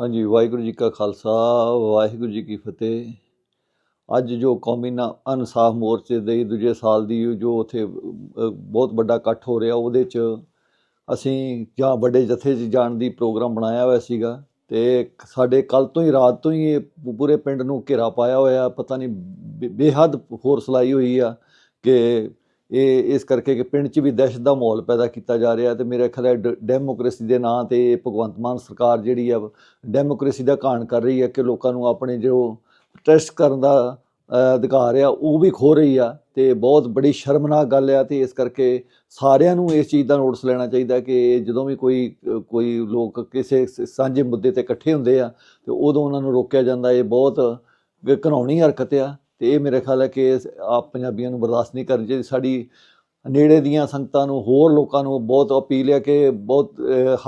ਹਾਂਜੀ, ਵਾਹਿਗੁਰੂ ਜੀ ਕਾ ਖਾਲਸਾ, ਵਾਹਿਗੁਰੂ ਜੀ ਕੀ ਫਤਿਹ। ਅੱਜ ਜੋ ਕੌਮੀ ਨਾ ਇਨਸਾਫ ਮੋਰਚੇ ਦੇ ਦੂਜੇ ਸਾਲ ਦੀ ਜੋ ਉਥੇ ਬਹੁਤ ਵੱਡਾ ਇਕੱਠ ਹੋ ਰਿਹਾ, ਉਹਦੇ ਚ ਅਸੀਂ ਜਾਂ ਵੱਡੇ ਜਥੇ 'ਚ ਜਾਣ ਦੀ ਪ੍ਰੋਗਰਾਮ ਬਣਾਇਆ ਹੋਇਆ ਸੀਗਾ ਤੇ ਸਾਡੇ ਕੱਲ ਤੋਂ ਹੀ, ਰਾਤ ਤੋਂ ਹੀ ਇਹ ਪੂਰੇ ਪਿੰਡ ਨੂੰ ਘੇਰਾ ਪਾਇਆ ਹੋਇਆ, ਪਤਾ ਨਹੀਂ ਬੇ- ਬੇਹੱਦ ਫੋਰਸ ਲਾਈ ਹੋਈ ਆ ਕਿ ਇਹ, ਇਸ ਕਰਕੇ ਕਿ ਪਿੰਡ 'ਚ ਵੀ ਦਹਿਸ਼ਤ ਦਾ ਮਾਹੌਲ ਪੈਦਾ ਕੀਤਾ ਜਾ ਰਿਹਾ ਤੇ ਮੇਰੇ ਖਿਆਲ ਹੈ ਡ- ਡੈਮੋਕ੍ਰੇਸੀ ਦੇ ਨਾਂ ਤੇ ਭਗਵੰਤ ਮਾਨ ਸਰਕਾਰ ਜਿਹੜੀ ਆ, ਡੈਮੋਕ੍ਰੇਸੀ ਦਾ ਘਾਣ ਕਰ ਰਹੀ ਹੈ ਕਿ ਲੋਕਾਂ ਨੂੰ ਆਪਣੇ ਜੋ ਟੈਸਟ ਕਰਨ ਦਾ ਅਧਿਕਾਰ ਆ, ਉਹ ਵੀ ਖੋ ਰਹੀ ਆ ਤੇ ਬਹੁਤ ਬੜੀ ਸ਼ਰਮਨਾਕ ਗੱਲ ਆ ਤੇ ਇਸ ਕਰਕੇ ਸਾਰਿਆਂ ਨੂੰ ਇਸ ਚੀਜ਼ ਦਾ ਨੋਟਿਸ ਲੈਣਾ ਚਾਹੀਦਾ ਕਿ ਜਦੋਂ ਵੀ ਕੋਈ ਕੋਈ ਲੋਕ ਕਿਸੇ ਸਾਂਝੇ ਮੁੱਦੇ ਤੇ ਇਕੱਠੇ ਹੁੰਦੇ ਆ ਤੇ ਉਦੋਂ ਉਹਨਾਂ ਨੂੰ ਰੋਕਿਆ ਜਾਂਦਾ, ਇਹ ਬਹੁਤ ਘਿਨਾਉਣੀ ਹਰਕਤ ਆ। ਤੇ ਇਹ ਮੇਰੇ ਖਿਆਲ ਹੈ ਕਿ ਆਪ ਪੰਜਾਬੀਆਂ ਨੂੰ ਬਰਦਾਸ਼ਤ ਨਹੀਂ ਕਰਨੀ ਚਾਹੀਦੀ। ਸਾਡੀ ਨੇੜੇ ਦੀਆਂ ਸੰਗਤਾਂ ਨੂੰ, ਹੋਰ ਲੋਕਾਂ ਨੂੰ ਬਹੁਤ ਅਪੀਲ ਹੈ ਕਿ ਬਹੁਤ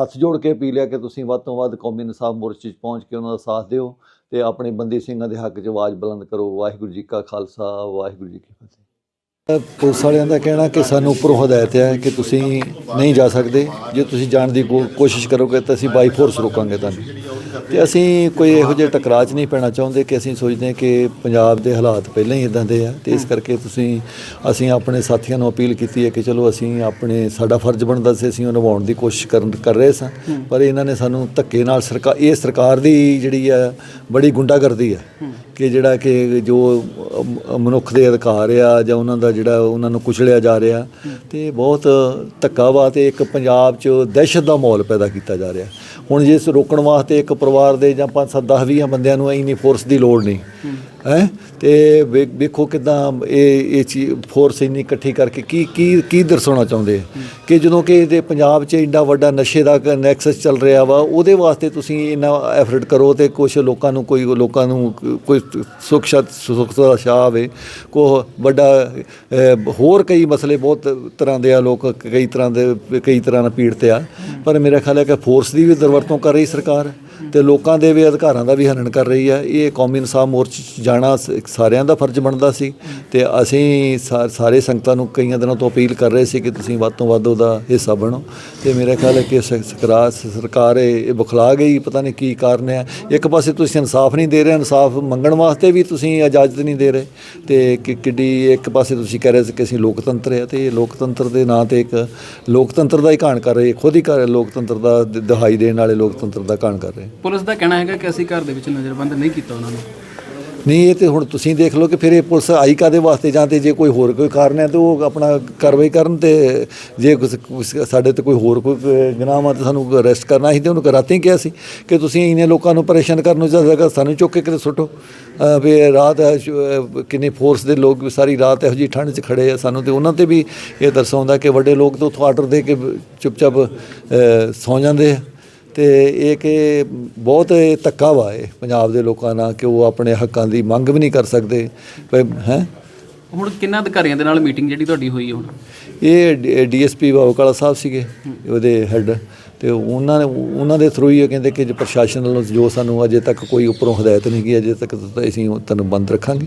ਹੱਥ ਜੋੜ ਕੇ ਅਪੀਲ ਹੈ ਕਿ ਤੁਸੀਂ ਵੱਧ ਤੋਂ ਵੱਧ ਕੌਮੀ ਇਨਸਾਫ ਮੋਰਚੇ 'ਚ ਪਹੁੰਚ ਕੇ ਉਹਨਾਂ ਦਾ ਸਾਥ ਦਿਓ ਤੇ ਆਪਣੇ ਬੰਦੀ ਸਿੰਘਾਂ ਦੇ ਹੱਕ 'ਚ ਆਵਾਜ਼ ਬੁਲੰਦ ਕਰੋ। ਵਾਹਿਗੁਰੂ ਜੀ ਕਾ ਖਾਲਸਾ, ਵਾਹਿਗੁਰੂ ਜੀ ਕੀ ਫਤਿਹ। ਪੁਲਿਸ ਵਾਲਿਆਂ ਦਾ ਕਹਿਣਾ ਕਿ ਸਾਨੂੰ ਉੱਪਰੋਂ ਹਦਾਇਤ ਹੈ ਕਿ ਤੁਸੀਂ ਨਹੀਂ ਜਾ ਸਕਦੇ। ਜੇ ਤੁਸੀਂ ਜਾਣ ਦੀ ਕੋ- ਕੋਸ਼ਿਸ਼ ਕਰੋਗੇ ਤਾਂ ਅਸੀਂ ਬਾਈ ਫੋਰਸ ਰੋਕਾਂਗੇ ਤੁਹਾਨੂੰ। ਤੇ ਅਸੀਂ ਕੋਈ ਇਹੋ ਜਿਹੇ ਟਕਰਾਅ 'ਚ ਨਹੀਂ ਪੈਣਾ ਚਾਹੁੰਦੇ ਕਿ ਅਸੀਂ ਸੋਚਦੇ ਕਿ ਪੰਜਾਬ ਦੇ ਹਾਲਾਤ ਪਹਿਲਾਂ ਹੀ ਇਦਾਂ ਦੇ ਆ ਤੇ ਇਸ ਕਰਕੇ ਤੁਸੀਂ ਅਸੀਂ ਆਪਣੇ ਸਾਥੀਆਂ ਨੂੰ ਅਪੀਲ ਕੀਤੀ ਹੈ ਕਿ ਚਲੋ ਅਸੀਂ ਆਪਣੇ ਸਾਡਾ ਫਰਜ਼ ਬਣਦਾ ਸੀ ਅਸੀਂ ਉਹ ਨਿਭਾਉਣ ਦੀ ਕੋਸ਼ਿਸ਼ ਕਰਨ ਕਰ ਰਹੇ ਸਾਂ। ਪਰ ਇਹਨਾਂ ਨੇ ਸਾਨੂੰ ਧੱਕੇ ਨਾਲ ਸਰਕਾਰ ਇਹ ਸਰਕਾਰ ਦੀ ਜਿਹੜੀ ਆ ਬੜੀ ਗੁੰਡਾਗਰਦੀ ਆ ਕਿ ਜਿਹੜਾ ਕਿ ਜੋ ਮਨੁੱਖ ਦੇ ਅਧਿਕਾਰ ਆ ਜਾਂ ਉਹਨਾਂ ਦਾ ਜਿਹੜਾ ਉਹਨਾਂ ਨੂੰ ਕੁਚਲਿਆ ਜਾ ਰਿਹਾ ਤੇ ਬਹੁਤ ਧੱਕਾ ਵਾ ਤੇ ਇੱਕ ਪੰਜਾਬ 'ਚ ਦਹਿਸ਼ਤ ਦਾ ਮਾਹੌਲ ਪੈਦਾ ਕੀਤਾ ਜਾ ਰਿਹਾ। ਹੁਣ ਜਿਸ ਰੋਕਣ ਵਾਸਤੇ ਇੱਕ ਪਰਿਵਾਰ ਦੇ ਜਾਂ 5 7 10 20 ਬੰਦਿਆਂ ਨੂੰ ਇੰਨੀ ਫੋਰਸ ਦੀ ਲੋੜ ਨਹੀਂ। ਹੈ? ਤੇ ਵੇ- ਵੇਖੋ ਕਿਦਾਂ ਇਹ ਇਹ ਚੀਜ਼ ਫੋਰਸ ਇੰਨੀ ਇਕੱਠੀ ਕਰਕੇ ਕੀ ਕੀ ਕੀ ਦਰਸਾਉਣਾ ਚਾਹੁੰਦੇ ਕਿ ਜਦੋਂ ਕਿ ਇਹਦੇ ਪੰਜਾਬ 'ਚ ਇੰਨਾ ਵੱਡਾ ਨਸ਼ੇ ਦਾ ਨੈਕਸਸ ਚੱਲ ਰਿਹਾ ਵਾ, ਉਹਦੇ ਵਾਸਤੇ ਤੁਸੀਂ ਇੰਨਾ ਐਫਰਟ ਕਰੋ ਤੇ ਕੁਝ ਲੋਕਾਂ ਨੂੰ ਕੋਈ, ਲੋਕਾਂ ਨੂੰ ਕੋਈ ਸੁੱਖ ਸ਼ਾਤ ਦਾ ਸ਼ਾਹ ਆਵੇ। ਕੋ ਵੱਡਾ ਹੋਰ ਕਈ ਮਸਲੇ ਬਹੁਤ ਤਰ੍ਹਾਂ ਦੇ ਆ, ਲੋਕ ਕਈ ਤਰ੍ਹਾਂ ਦੇ, ਕਈ ਤਰ੍ਹਾਂ ਨਾਲ ਪੀੜਤ ਆ। ਪਰ ਮੇਰਾ ਖਿਆਲ ਹੈ ਕਿ ਫੋਰਸ ਦੀ ਵੀ ਦੁਰਵਰਤੋਂ ਕਰ ਰਹੀ ਸਰਕਾਰ। ਤੇ ਲੋਕਾਂ ਦੇ ਵੀ ਅਧਿਕਾਰਾਂ ਦਾ ਵੀ ਹਨਨ ਕਰ ਰਹੀ ਆ ਇਹ ਕੌਮੀ ਇਨਸਾਫ ਮੋਰਚੇ 'ਚ ਜਾਣਾ ਸ- ਸਾਰਿਆਂ ਦਾ ਫਰਜ਼ ਬਣਦਾ ਸੀ ਤੇ ਅਸੀਂ ਸਾ- ਸਾਰੇ ਸੰਗਤਾਂ ਨੂੰ ਕਈਆਂ ਦਿਨਾਂ ਤੋਂ ਅਪੀਲ ਕਰ ਰਹੇ ਸੀ ਕਿ ਤੁਸੀਂ ਵੱਧ ਤੋਂ ਵੱਧ ਉਹਦਾ ਹਿੱਸਾ ਬਣੋ। ਤੇ ਮੇਰਾ ਖਿਆਲ ਹੈ ਕਿ ਸਰਕਾਰ ਸਰਕਾਰ ਇਹ ਇਹ ਬੁਖਲਾ ਗਈ, ਪਤਾ ਨਹੀਂ ਕੀ ਕਾਰਨ ਹੈ। ਇੱਕ ਪਾਸੇ ਤੁਸੀਂ ਇਨਸਾਫ ਨਹੀਂ ਦੇ ਰਹੇ, ਇਨਸਾਫ ਮੰਗਣ ਵਾਸਤੇ ਵੀ ਤੁਸੀਂ ਇਜਾਜ਼ਤ ਨਹੀਂ ਦੇ ਰਹੇ। ਤੇ ਕਿ, ਕਿੱਡੀ ਇੱਕ ਪਾਸੇ ਤੁਸੀਂ ਕਹਿ ਰਹੇ ਸੀ ਕਿ ਅਸੀਂ ਲੋਕਤੰਤਰ ਹੈ ਤੇ ਇਹ ਲੋਕਤੰਤਰ ਦੇ ਨਾਂ ਤੇ ਇੱਕ ਲੋਕਤੰਤਰ ਦਾ ਹੀ ਘਾਣ ਕਰ ਰਹੇ ਖੁਦ ਹੀ ਕਰ ਲੋਕਤੰਤਰ ਦਾ ਦਹਾਈ ਦੇਣ ਵਾਲੇ ਲੋਕਤੰਤਰ ਦਾ ਘਾਣ ਕਰ ਰਹੇ। ਪੁਲਿਸ ਦਾ ਕਹਿਣਾ ਹੈਗਾ ਕਿ ਅਸੀਂ ਘਰ ਦੇ ਵਿੱਚ ਨਜ਼ਰਬੰਦ ਨਹੀਂ ਕੀਤਾ ਉਹਨਾਂ ਨੂੰ। ਨਹੀਂ ਇਹ ਤੇ ਹੁਣ ਤੁਸੀਂ ਦੇਖ ਲਓ ਕਿ ਫਿਰ ਇਹ ਪੁਲਿਸ ਆਈ ਕਾਦੇ ਵਾਸਤੇ ਜਾਂ ਤੇ ਜੇ ਕੋਈ ਹੋਰ ਕੋਈ ਕਾਰਨ ਹੈ ਤੇ ਉਹ ਆਪਣਾ ਕਾਰਵਾਈ ਕਰਨ ਤੇ ਜੇ ਕੁਛ- ਕੁਛ ਸਾਡੇ ਤੇ ਕੋਈ ਹੋਰ ਕੋਈ ਗੁਨਾਹ ਆ ਤੇ ਸਾਨੂੰ ਅਰੈਸਟ ਕਰਨਾ ਸੀ ਤੇ ਉਹਨੂੰ ਰਾਤੀ ਕਿਹਾ ਸੀ ਕਿ ਤੁਸੀਂ ਇੰਨੇ ਲੋਕਾਂ ਨੂੰ ਪਰੇਸ਼ਾਨ ਕਰਨ ਨੂੰ ਜਗ੍ਹਾ ਸਾਨੂੰ ਚੁੱਕ ਕੇ ਕਿਤੇ ਸੁੱਟੋ ਅਹ ਵੀ ਇਹ ਰਾਤ ਹੈ, ਸ਼- ਅਹ ਕਿੰਨੀ ਫੋਰਸ ਦੇ ਲੋਕ ਵੀ ਸਾਰੀ ਰਾਤ ਇਹੋ ਜਿਹੀ ਠੰਡ 'ਚ ਖੜੇ ਆ ਸਾਨੂੰ ਤੇ ਉਹਨਾਂ ਤੇ ਵੀ ਇਹ ਦਰਸਾਉਂਦਾ ਕਿ ਵੱਡੇ ਲੋਕ ਤਾਂ ਉੱਥੋਂ ਆਰਡਰ ਦੇ ਕੇ ਚੁੱਪਚਾਪ ਅਹ, ਸੌਂ ਜਾਂਦੇ ਆ। ਤੇ ਇਹ ਕਿ ਬਹੁਤ ਇਹ ਧੱਕਾ ਵਾ ਇਹ ਪੰਜਾਬ ਦੇ ਲੋਕਾਂ ਨਾਲ ਕਿ ਉਹ ਆਪਣੇ ਹੱਕਾਂ ਦੀ ਮੰਗ ਵੀ ਨਹੀਂ ਕਰ ਸਕਦੇ। ਹੈ? ਹੁਣ ਕਿੰਨਾ ਅਧਿਕਾਰੀਆਂ ਦੇ ਨਾਲ ਮੀਟਿੰਗ ਜਿਹੜੀ ਤੁਹਾਡੀ ਹੋਈ ਹੈ ਹੁਣ? ਇਹ ਡੀਐਸਪੀ ਬਾਬੂਕਾਲਾ ਸਾਹਿਬ ਸੀਗੇ ਉਹਦੇ ਹੈੱਡ ਤੇ ਉਹਨਾਂ ਨੇ ਉਹਨਾਂ ਦੇ ਥਰੂ ਹੀ ਇਹ ਕਹਿੰਦੇ ਕਿ ਜੇ ਪ੍ਰਸ਼ਾਸਨ ਵੱਲੋਂ ਜੋ ਸਾਨੂੰ ਅਜੇ ਤੱਕ ਕੋਈ ਉੱਪਰੋਂ ਹਦਾਇਤ ਨਹੀਂ ਗਈ ਅਜੇ ਤੱਕ ਤਾਂ ਅਸੀਂ ਉਹ ਤੁਹਾਨੂੰ ਬੰਦ ਰੱਖਾਂਗੇ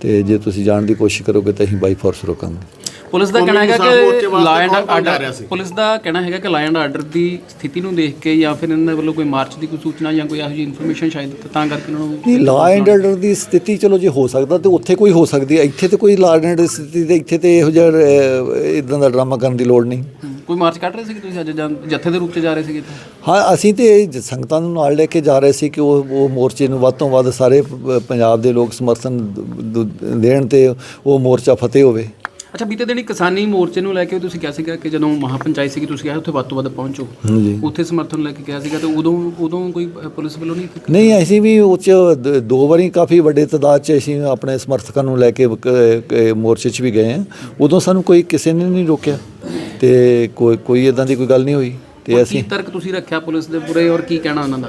ਤੇ ਜੇ ਤੁਸੀਂ ਜਾਣ ਦੀ ਕੋਸ਼ਿਸ਼ ਕਰੋਗੇ ਤਾਂ ਅਸੀਂ ਬਾਈ ਫੋਰਸ ਰੋਕਾਂਗੇ। ਪੁਲਿਸ ਦਾ ਕਹਿਣਾ ਹੈਗਾ ਕਿ ਲਾ ਐਂਡ ਆਰਡਰ ਪੁਲਿਸ ਦਾ ਕਹਿਣਾ ਹੈਗਾ ਕਿ ਲਾ ਐਂਡ ਆਰਡਰ ਦੀ ਸਥਿਤੀ ਨੂੰ ਦੇਖ ਕੇ ਜਾਂ ਫਿਰ ਇਹਨਾਂ ਦੇ ਵੱਲੋਂ ਕੋਈ ਮਾਰਚ ਦੀ ਕੋਈ ਸੂਚਨਾ ਜਾਂ ਕੋਈ ਇਹੋ ਜਿਹੀ ਇਨਫੋਰਮੇਸ਼ਨ ਸ਼ਾਇਦ ਤਾਂ ਕਰਕੇ ਉਹਨਾਂ ਨੂੰ ਲਾ ਐਂਡ ਆਰਡਰ ਦੀ ਸਥਿਤੀ ਚਲੋ ਜੇ ਹੋ ਸਕਦਾ ਤੇ ਉੱਥੇ ਕੋਈ ਹੋ ਸਕਦੀ ਹੈ। ਇੱਥੇ ਤੇ ਕੋਈ ਲਾ ਐਂਡ ਆਰਡਰ ਦੀ ਸਥਿਤੀ ਤੇ ਇੱਥੇ ਤੇ ਇਹੋ ਜਿਹਾ ਇਦਾਂ ਦਾ ਡਰਾਮਾ ਕਰਨ ਦੀ ਲੋੜ ਨਹੀਂ। ਕੋਈ ਮਾਰਚ ਕੱਢ ਰਹੇ ਸੀ ਤੁਸੀਂ ਅੱਜ ਜਾਂ ਜੱਥੇ ਦੇ ਰੂਪ 'ਚ ਜਾ ਰਹੇ ਸੀਗੇ ਹਾਂ ਅਸੀਂ ਤੇ ਸੰਗਤਾਂ ਨੂੰ ਨਾਲ ਲੈ ਕੇ ਜਾ ਰਹੇ ਸੀ ਕਿ ਉਹ ਉਹ ਮੋਰਚੇ ਨੂੰ ਵੱਧ ਤੋਂ ਵੱਧ ਸਾਰੇ ਪੰਜਾਬ ਦੇ ਲੋਕ ਸਮਰਥਨ ਦੇਣ ਤੇ ਉਹ ਮੋਰਚਾ ਫਤਿਹ ਹੋਵੇ। ਅੱਛਾ ਬੀਤੇ ਦਿਨ ਕਿਸਾਨੀ ਮੋਰਚੇ ਨੂੰ ਲੈ ਕੇ ਤੁਸੀਂ ਕਿਹਾ ਸੀਗਾ ਕਿ ਜਦੋਂ ਮਹਾਪੰਚਾਇਤ ਸੀਗੀ ਤੁਸੀਂ ਕਿਹਾ ਉੱਥੇ ਵੱਧ ਤੋਂ ਵੱਧ ਪਹੁੰਚੋ। ਉੱਥੇ ਸਮਰਥਨ ਲੈ ਕੇ ਕਿਹਾ ਸੀਗਾ ਤੇ ਉਦੋਂ ਉਦੋਂ ਕੋਈ ਪੁਲਿਸ ਵੱਲੋਂ ਨਹੀਂ? ਨਹੀਂ ਅਸੀਂ ਵੀ ਉਹ 'ਚ ਦ- ਵਾਰੀ ਕਾਫੀ ਵੱਡੇ ਤਾਦਾਦ 'ਚ ਅਸੀਂ ਆਪਣੇ ਸਮਰਥਕਾਂ ਨੂੰ ਲੈ ਕੇ ਮੋਰਚੇ 'ਚ ਵੀ ਗਏ ਹਾਂ। ਉਦੋਂ ਸਾਨੂੰ ਕੋਈ ਕਿਸੇ ਨੇ ਨਹੀਂ ਰੋਕਿਆ। ਤੇ ਕੋਈ ਕੋਈ ਇਦਾਂ ਦੀ ਕੋਈ ਗੱਲ ਨਹੀਂ ਹੋਈ। ਤੇ ਅਸੀਂ ਤਰਕ ਤੁਸੀਂ ਰੱਖਿਆ ਪੁਲਿਸ ਦੇ ਪੂਰੇ ਔਰ ਕੀ ਕਹਿਣਾ ਉਹਨਾਂ ਦਾ?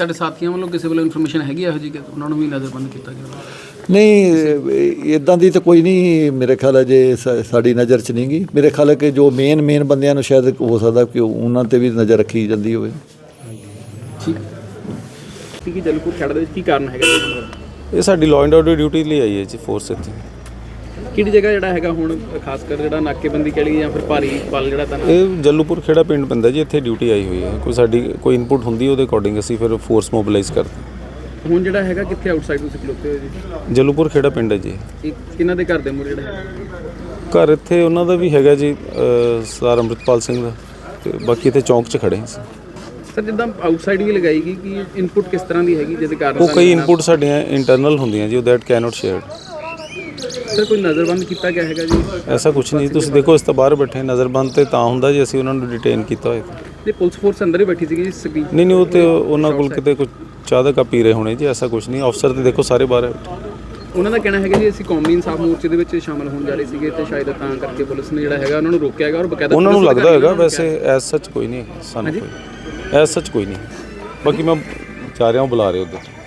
ਤੁਹਾਡੇ ਸਾਥੀਆਂ ਵੱਲੋਂ ਕਿਸੇ ਵੱਲੋਂ ਇਨਫੋਰਮੇਸ਼ਨ ਹੈਗੀ ਇਹੋ ਜਿਹੀ ਕਿ ਉਹਨਾਂ ਨੂੰ ਵੀ ਨਜ਼ਰਬੰਦ ਕੀਤਾ ਗਿਆ? ਨਹੀਂ ਇਦਾਂ ਦੀ ਤਾਂ ਕੋਈ ਨਹੀਂ ਮੇਰੇ ਖਿਆਲ ਹੈ ਜੇ ਸਾਡੀ ਨਜ਼ਰ 'ਚ ਨਹੀਂ ਗਈ ਮੇਰੇ ਖਿਆਲ ਹੈ ਕਿ ਜੋ ਮੇਨ ਮੇਨ ਬੰਦਿਆਂ ਨੂੰ ਸ਼ਾਇਦ ਹੋ ਸਕਦਾ ਕਿ ਉਹਨਾਂ ਤੇ ਵੀ ਨਜ਼ਰ ਰੱਖੀ ਜਾਂਦੀ ਹੋਵੇ। ਠੀਕ। ਹੈ ਜਲਪੁਰ ਖੇੜ ਦੇ ਕੀ ਕਾਰਨ ਹੈਗਾ? ਜੀ? ਇਹ ਸਾਡੀ ਲਾਅ ਐਂਡ ਆਰਡਰ ਡਿਊਟੀ ਲਈ ਆਈ ਹੈ ਜੀ ਫੋਰਸ ਇੱਥੇ। ਕਿਹੜੀ ਜਗ੍ਹਾ ਜਿਹੜਾ ਹੈਗਾ ਹੁਣ ਖਾਸ ਕਰ ਜਿਹੜਾ ਨਾਕੇਬੰਦੀ ਕਹਿ ਲਈ ਜਾਂ ਫਿਰ ਭਾਰੀ ਪਲ ਜਿਹੜਾ ਤਾਂ ਇਹ ਜੱਲੂਪੁਰ ਖੇੜਾ ਪਿੰਡ ਪੈਂਦਾ ਜੀ ਇੱਥੇ ਡਿਊਟੀ ਆਈ ਹੋਈ ਹੈ। ਕੋਈ ਸਾਡੀ ਕੋਈ ਇਨਪੁਟ ਹੁੰਦੀ ਉਹਦੇ ਅਕੋਰਡਿੰਗ ਅਸੀਂ ਫਿਰ ਫੋਰਸ ਮੋਬਿਲਾਈਜ਼ ਕਰਦੇ ਹੁਣ ਜਿਹੜਾ ਹੈਗਾ ਕਿੱਥੇ ਆਊਟਸਾਈਡ ਤੁਸੀਂ ਖਲੋਤੇ ਹੋਏ ਜੀ? ਹਾਂ। ਜੱਲੂਪੁਰ ਖੇੜਾ ਪਿੰਡ ਹੈ ਜੀ। ਇਹ ਕਿਹਨਾਂ ਦੇ ਘਰ ਦੇ ਮੂਹਰੇ ਜਿਹੜਾ ਹੈਗਾ? ਘਰ ਇੱਥੇ ਉਹਨਾਂ ਦਾ ਵੀ ਹੈਗਾ ਜੀ ਸਰਦਾਰ ਅੰਮ੍ਰਿਤਪਾਲ ਸਿੰਘ ਦਾ ਤੇ ਬਾਕੀ ਇੱਥੇ ਚੌਂਕ 'ਚ ਖੜੇ ਹਾਂ। ਸਰ ਜਿੱਦਾਂ ਆਊਟਸਾਈਡ ਵੀ ਲਗਾਈ ਗਈ ਕਿ ਇਨਪੁਟ ਕਿਸ ਤਰ੍ਹਾਂ ਦੀ ਹੈਗੀ ਜਿਹਦੇ ਕਾਰਨ ਉਹ ਕਈ ਇਨਪੁਟ ਸਾਡੀਆਂ ਇੰਟਰਨਲ ਹੁੰਦੀਆਂ ਜੀ ਉਹ ਦੈਟ ਕੈਨੋਟ ਸ਼ੇਅਰਡ ਸਰ ਕੋਈ ਨਜ਼ਰਬੰਦ ਕੀਤਾ ਗਿਆ ਹੈਗਾ ਜੀ? ਐਸਾ ਕੁਝ ਨਹੀਂ। ਤੁਸੀਂ ਦੇਖੋ ਇਸ ਤਾਂ ਬਾਹਰ ਬੈਠੇ ਨਜ਼ਰਬੰਦ ਤੇ ਤਾਂ ਹੁੰਦਾ ਜੇ ਅਸੀਂ ਉਹਨਾਂ ਨੂੰ ਡਿਟੇਨ ਕੀਤਾ ਹੋਏ ਤੇ। ਪੁਲਿਸ ਫੋਰਸ ਅੰਦਰ ਹੀ ਬੈਠੀ ਸੀਗੀ ਜੀ ਨਹੀਂ ਨਹੀਂ ਉਹ ਤੇ ਉਹਨਾਂ ਕੋਲ ਕਿਤੇ ਕੁਝ ਚਾਹ ਦਾ ਕੱਪ ਪੀ ਰਹੇ ਹੋਣੇ ਜੀ ਐਸਾ ਕੁਝ ਨਹੀਂ। ਅਫਸਰ ਤੇ ਦੇਖੋ ਸਾਰੇ ਬਾਹਰ ਉਹਨਾਂ ਦਾ ਕਹਿਣਾ ਹੈਗਾ ਜੀ ਅਸੀਂ ਕੌਮੀ ਇਨਸਾਫ ਮੋਰਚੇ ਦੇ ਵਿੱਚ ਸ਼ਾਮਲ ਹੋਣ ਜਾ ਰਹੇ ਸੀਗੇ ਤੇ ਸ਼ਾਇਦ ਤਾਂ ਕਰਕੇ ਪੁਲਿਸ ਨੇ ਜਿਹੜਾ ਹੈਗਾ ਉਹਨਾਂ ਨੂੰ ਰੋਕਿਆ ਹੈਗਾ ਔਰ ਬਕਾਇਦਾ ਉਹਨਾਂ ਨੂੰ ਲੱਗਦਾ ਹੋਏਗਾ ਵੈਸੇ ਐਸ ਸੱਚ ਕੋਈ ਨਹੀਂ ਸਾਨੂੰ ਕੋਈ। ਐਸ ਸੱਚ ਕੋਈ ਨਹੀਂ। ਬਾਕੀ ਮੈਂ ਜਾ ਰਿਹਾ ਹਾਂ ਬੁਲਾ ਰਹੇ ਉਧਰ।